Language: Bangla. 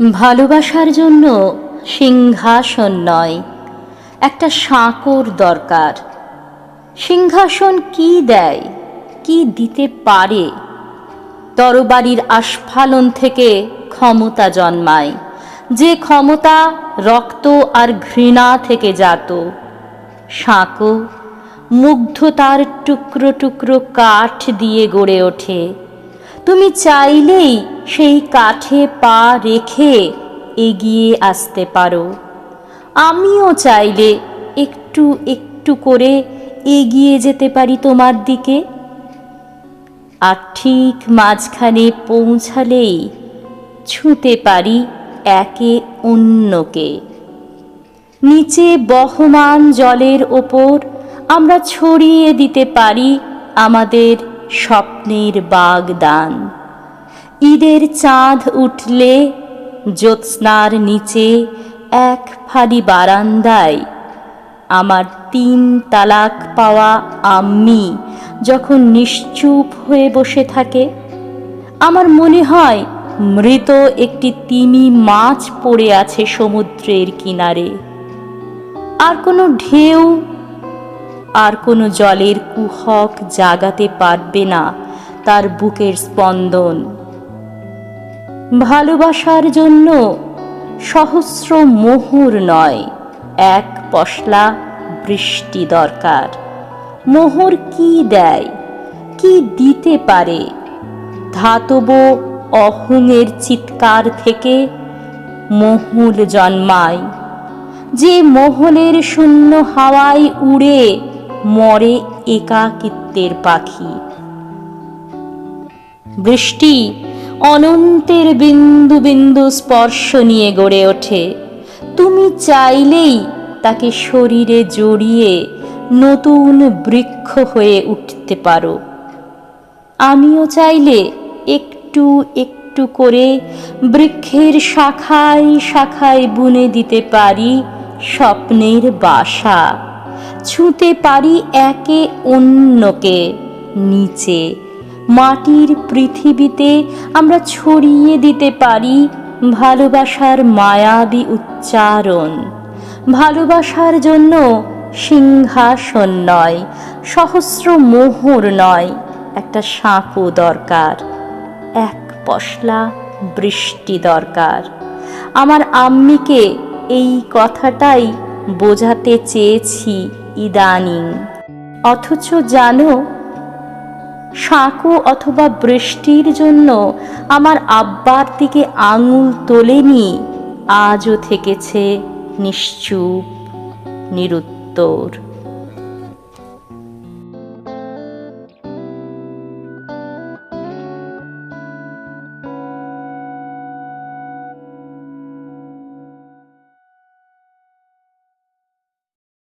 ভালোবাসার জন্য সিংহাসন নয়, একটা সাঁকর দরকার। সিংহাসন কি দেয়, কি দিতে পারে? তরবারির আস্ফালন থেকে ক্ষমতা জন্মায়, যে ক্ষমতা রক্ত আর ঘৃণা থেকে জাত। সাঁকো মুগ্ধতার টুকরো টুকরো কাঠ দিয়ে গড়ে ওঠে তুমি চাইলেই সেই কাঠে পা রেখে এগিয়ে আসতে পারো। আমিও চাইলে একটু একটু করে এগিয়ে যেতে পারি তোমার দিকে। আর ঠিক মাঝখানে পৌঁছালেই ছুঁতে পারি একে অন্যকে। নিচে বহমান জলের ওপর আমরা ছড়িয়ে দিতে পারি আমাদের স্বপ্নের বাগদান। ঈদের চাঁদ উঠলে জ্যোৎস্নার নিচে এক ফালি বারান্দায় আমার তিন তালাক পাওয়া আম্মি যখন নিশ্চুপ হয়ে বসে থাকে, আমার মনে হয় মৃত একটি তিমি মাছ পড়ে আছে সমুদ্রের কিনারে। আর কোনো ঢেউ আর কোনো জলের কুহক জাগাতে পারবে না তার বুকের স্পন্দন। ভালোবাসার জন্য সহস্র মোহর নয়, এক পশলা বৃষ্টি দরকার। মোহর কি দেয়? কি দিতে পারে? ধাতব অহংয়ের চিৎকার থেকে মহুল জন্মায়। যে মহলের শূন্য হাওয়ায় উড়ে মরে একাকিত্বের পাখি। বৃষ্টি অনন্তের বিন্দু বিন্দু স্পর্শ নিয়ে গড়ে ওঠে। তুমি চাইলেই তাকে শরীরে জড়িয়ে নতুন বৃক্ষ হয়ে উঠতে পারো। আমিও চাইলে একটু একটু করে বৃক্ষের শাখায় শাখায় বুনে দিতে পারি স্বপ্নের বাসা। ছুঁতে পারি একে অন্যকে। নিচে, মাটির পৃথিবীতে আমরা ছড়িয়ে দিতে পারি ভালোবাসার মায়াবী উচ্চারণ। ভালোবাসার জন্য সিংহাসন নয়, সহস্র মোহর নয়, একটা সাঁকো দরকার, এক পশলা বৃষ্টি দরকার। আমার আম্মিকে এই কথাটাই বোঝাতে চেয়েছি ইদানিং। অথচ জানো সাঁকো অথবা বৃষ্টির জন্য আমার আব্বার দিকে আঙুল তোলেনি, আজও থেকেছে নিশ্চুপ, নিরুত্তর।